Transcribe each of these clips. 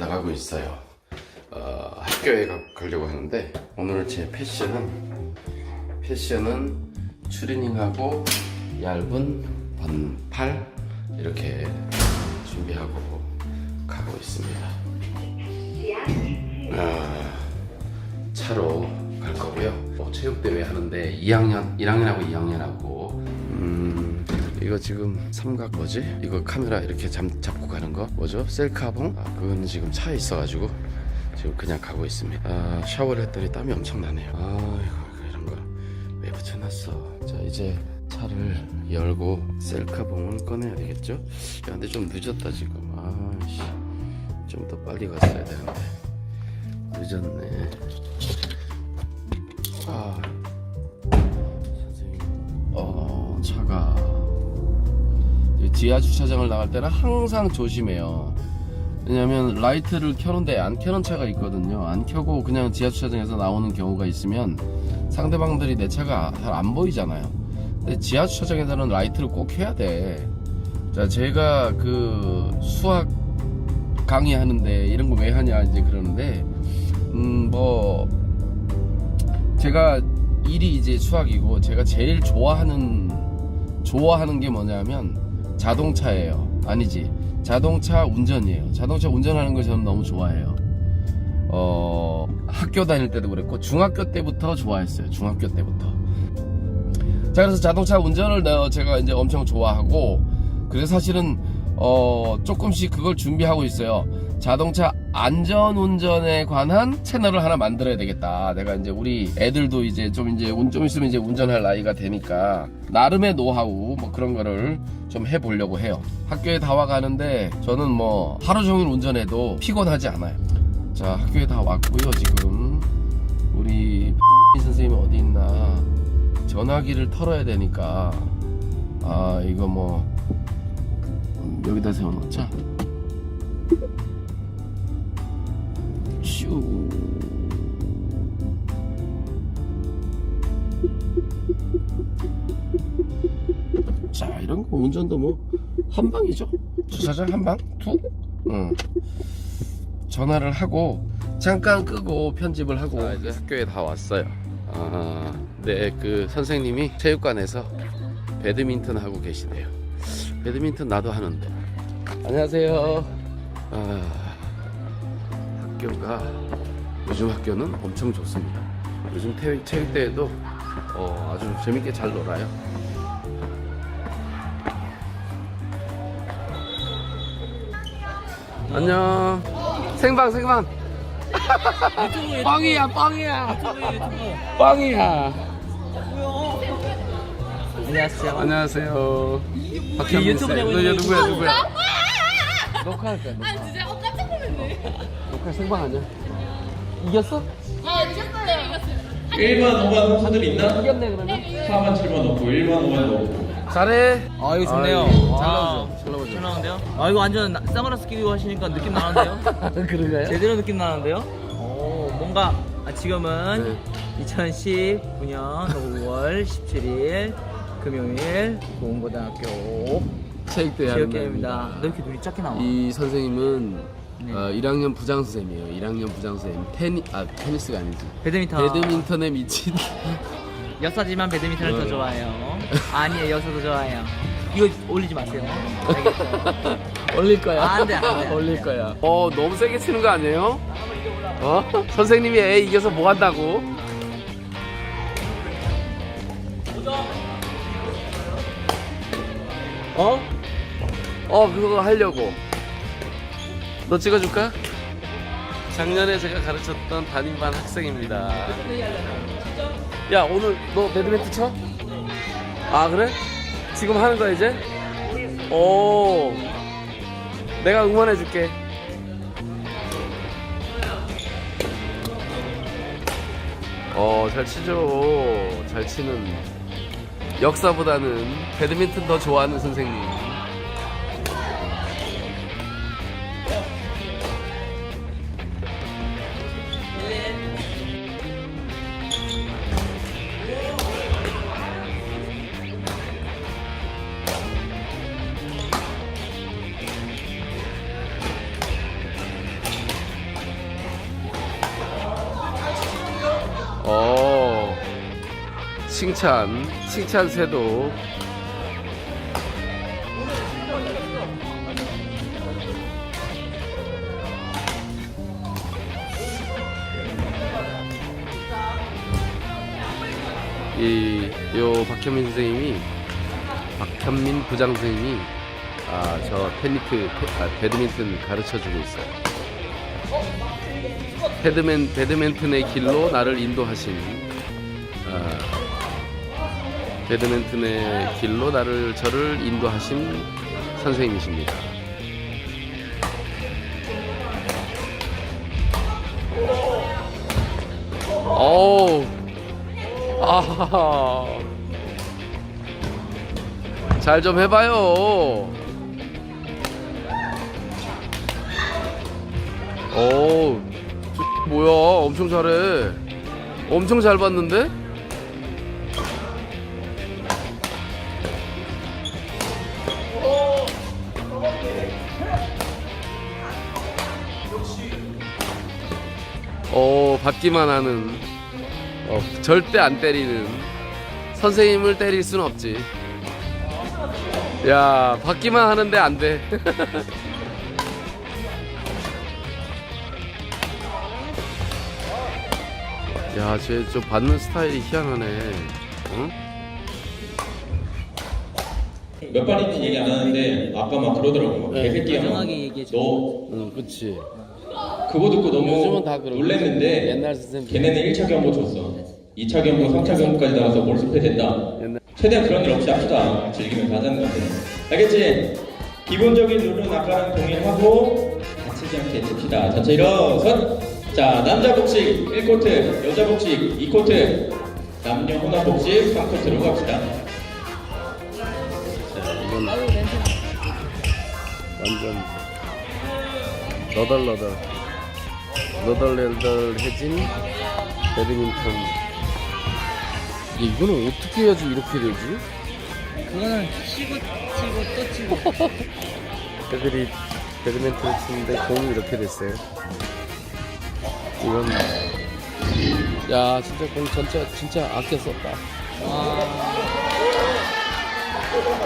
나가고 있어요. 어, 학교에 가, 가려고 하는데 오늘 제 패션은 패션은 추리닝하고 얇은 반팔 이렇게 준비하고 가고 있습니다. 아, 차로 갈 거고요. 어, 체육대회 하는데 2학년, 1학년하고 2학년하고 음, 이거 지금 삼각 뭐지? 이거 카메라 이렇게 잡, 잡고 가는 거 뭐죠? 셀카봉? 아, 그거는 지금 차에 있어가지고 지금 그냥 가고 있습니다. 아, 샤워를 했더니 땀이 엄청 나네요. 아, 이거 이런 걸왜 붙여놨어? 자, 이제 차를 열고 셀카봉을 꺼내야 되겠죠? 야, 근데 좀 늦었다 지금. 아씨, 좀 더 빨리 갔어야 되는데 늦었네. 아, 선생님, 어, 차가 이 지하 주차장을 나갈 때는 항상 조심해요. 왜냐면 라이트를 켜는데 안 켜는 차가 있거든요. 안 켜고 그냥 지하 주차장에서 나오는 경우가 있으면 상대방들이 내 차가 잘 안 보이잖아요. 근데 지하 주차장에서는 라이트를 꼭 켜야 돼. 자, 제가 그 수학 강의하는데 이런 거 왜 하냐 이제 그러는데 음 뭐 제가 일이 이제 수학이고 제가 제일 좋아하는 좋아하는 게 뭐냐면 자동차예요. 아니지. 자동차 운전이에요. 자동차 운전하는 걸 저는 너무 좋아해요. 어, 학교 다닐 때도 그랬고 중학교 때부터 좋아했어요. 중학교 때부터. 자, 그래서 자동차 운전을 내- 제가 이제 엄청 좋아하고 그래서 사실은 어, 조금씩 그걸 준비하고 있어요. 자동차 안전 운전에 관한 채널을 하나 만들어야 되겠다. 내가 이제 우리 애들도 이제 좀 이제 운- 좀 있으면 이제 운전할 나이가 되니까 나름의 노하우 뭐 그런 거를 좀 해보려고 해요. 학교에 다 와가는데 저는 뭐 하루 종일 운전해도 피곤하지 않아요. 자 학교에 다 왔고요 지금 우리 선생님이 어디 있나 전화기를 털어야 되니까 아 이거 뭐 음, 여기다 세워놓자 슈 자, 이런 거 운전도 뭐 한 방이죠. 주차장 한방, 툭. 응. 전화를 하고 잠깐 끄고 편집을 하고 아, 이제 학교에 다 왔어요. 아, 네, 그 선생님이 체육관에서 배드민턴 하고 계시네요. 배드민턴 나도 하는데. 안녕하세요. 아, 학교가 요즘 학교는 엄청 좋습니다. 요즘 체육, 체육대회도 어, 아주 재밌게 잘 놀아요. 안녕. 생방 생방. 빵이야 빵이야. 빵이야. 안녕하세요. 안녕하세요. 내고 있는 너 누구야 누구야? 녹화할 거야. 놀랐네. 녹화 생방 아니야? 이겼어? 아 이겼어요. 이겼어요. 1번, 5번 분들 있나? 이겼네 그러면. 4번, 7번 없고 1번, 5번 없고 잘해. 아 이거 좋네요. 잘 와, 나오죠. 잘 나오죠. 잘 나오는데요? 아 이거 완전 나- 선글라스 끼고 하시니까 느낌 나는데요? 그런가요? 제대로 느낌 나는데요? 오 뭔가 아, 지금은 네. 2019년 5월 17일 금요일 고흥고등학교 체육대회 하는 체육회입니다. 날입니다. 너 이렇게 눈이 작게 나와? 이 선생님은 네. 어, 1학년 부장 선생님이에요. 1학년 부장 선생님. 테니 아 테니스가 아니지. 배드민턴. 배드민턴에 미친. 여사지만 배드민턴을 더 네. 좋아해요. 아니에요, 여사도 좋아해요. 이거 올리지 마세요. 올릴 거야. 안 돼, 안 돼, 안 돼. 올릴 거야. 어, 너무 세게 치는 거 아니에요? 어? 선생님이 애 이겨서 뭐 한다고? 어? 어, 그거 하려고. 너 찍어줄까? 작년에 제가 가르쳤던 담임반 학생입니다. 야, 오늘 너 배드민턴 쳐? 아, 그래? 지금 하는 거야, 이제? 오. 내가 응원해 줄게. 어, 잘 치죠. 잘 치는 역사보다는 배드민턴 더 좋아하는 선생님. 칭찬, 칭찬 세도. 이, 요 박현민 선생님이, 박현민 부장 선생님이, 아, 저 테니스, 테- 아, 배드민턴 가르쳐 주고 있어요. 배드맨, 배드민턴의 길로 나를 인도하신, 아, 배드민턴의 길로 나를, 저를 인도하신 선생님이십니다. 어우, 아하하. 잘 좀 해봐요. 오, 저 뭐야? 엄청 잘해. 엄청 잘 봤는데? 어, 받기만 하는. 어, 절대 안 때리는. 선생님을 때릴 순 없지. 야, 받기만 하는데 안 돼. 야, 쟤 저 받는 스타일이 희한하네. 응? 몇 번인지 얘기 안 하는데 아까 막 그러더라고. 네, 개새끼야. 막. 다정하게 얘기해줘. 너 응, 그치. 그거 듣고 너무 요즘은 다 그러고. 놀랬는데 옛날 선생님. 걔네는 1차 경고 줬어. 2차 경고, 3차 경고까지 나가서 몰수패 된다. 옛날. 최대한 그런 일 없이 합시다. 즐기면서 하자는 건데. 알겠지? 기본적인 룰은 아까랑 동일하고 다치지 않게 칩시다. 전체 일어선. 자, 남자 복식 1코트, 여자 복식 2코트, 남녀 혼합 복식 3코트로 갑시다. 자, 이건 완전 너덜너덜 너덜너덜해진 배드민턴 이거는 어떻게 해야지 이렇게 되지? 그거는 치고 치고 또 치고. 애들이 배드민턴을 치는데 공이 이렇게 됐어요 이건 야 진짜 공 전체 진짜 아껴 썼다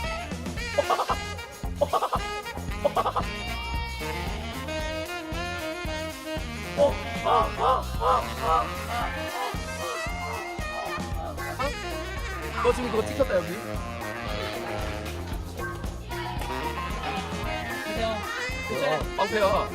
어, 빵패야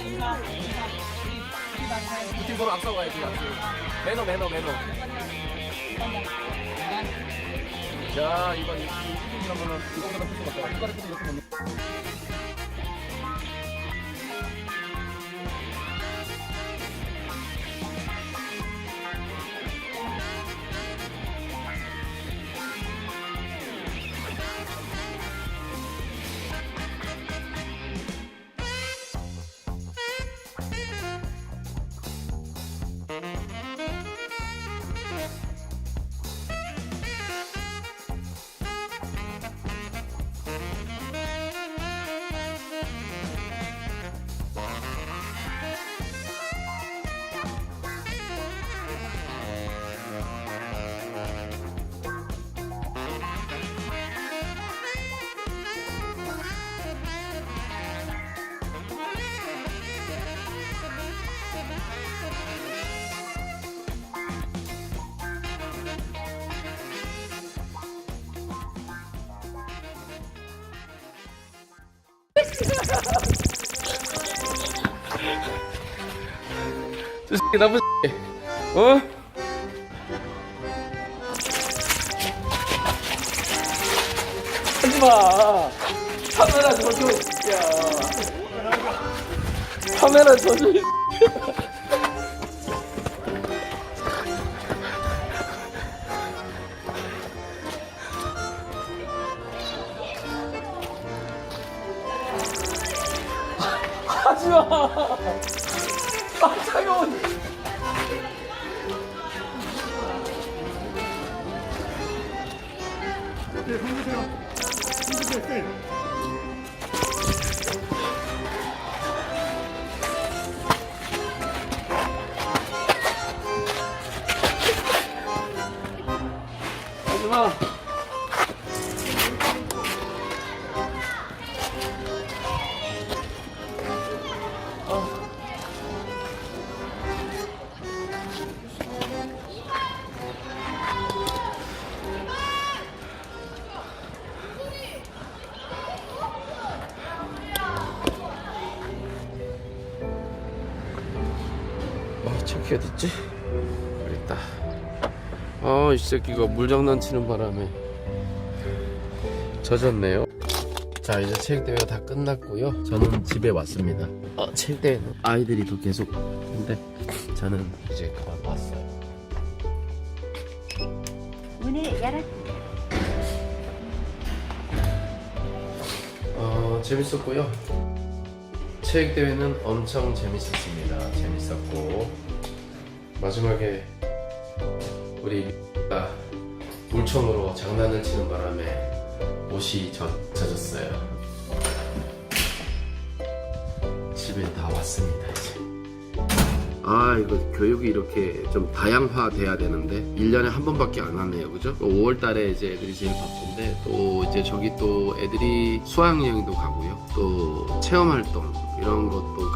인사해 인사. 인사. 우리 우리 다 인사해. 팀 서로 앞서 가야지 앞서 매너 매너 매너 자 이번 이 이기라면은 이거보다 풀수 없다 이거를 풀수 이렇게 저 새끼 나쁜 새끼. 어? 하지마 카메라 저줘 야 카메라 저줘 하지 아, 체크가 됐지? 여기 있다. 아, 이 새끼가 물 장난 치는 바람에 젖었네요. 자, 이제 체육대회가 다 끝났고요. 저는 집에 왔습니다. 어, 체육대회는 아이들이 또 계속 근데 저는 이제 그만 왔어요. 문을 열었 어, 재밌었고요. 체육대회는 엄청 재밌었습니다. 재밌었고 마지막에 우리 가 물총으로 장난을 치는 바람에 옷이 젖, 젖었어요. 집에 다 왔습니다 이제. 아 이거 교육이 이렇게 좀 다양화 돼야 되는데 1년에 한 번밖에 안 하네요 그죠? 5월 달에 이제 애들이 제일 바쁜데 또 이제 저기 또 애들이 수학여행도 가고요 또 체험활동 이런 것도